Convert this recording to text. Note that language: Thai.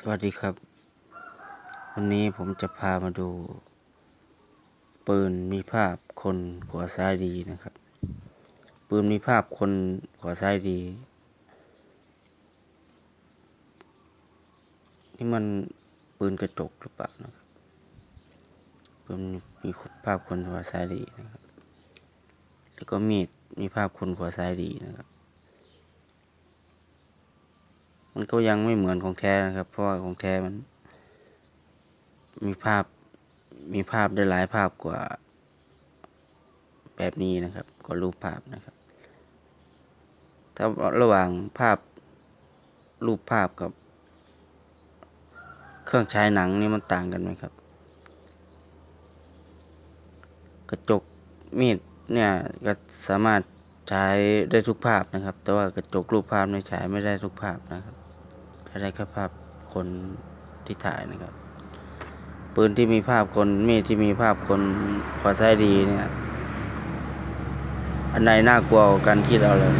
สวัสดีครับ วันนี้ผมจะพามาดู ปืนมีภาพคนขวาซ้ายดีนะครับ ปืนมีภาพคนขวาซ้ายดี นี่มันปืนกระจกหรือเปล่านะครับปืนมีภาพคนขวาซ้ายดีนะครับ แล้วก็มีดมีภาพคนขวาซ้ายดีนะครับ มันก็ยังไม่เหมือนของแท้นะครับ เพราะว่าของแท้มัน มีภาพมีภาพได้หลายภาพกว่า แบบนี้นะครับกว่ารูปภาพนะครับ ถ้าระหว่างภาพรูปภาพกับ เครื่องฉายหนังนี่มันต่างกันไหมครับ กระจกมีดเนี่ยก็สามารถ ใช้ได้ทุกภาพนะครับ แต่ว่ากระจกรูปภาพในยใช้ไม่ได้ทุกภาพนะครับใช้ได้แค่ภาพคนที่ถ่ายนะครับ ปืนที่มีภาพคนมีดที่มีภาพคนขวาซ้ายดีเนี่ย อันไหนน่ากลัวกันคิดเอาเลย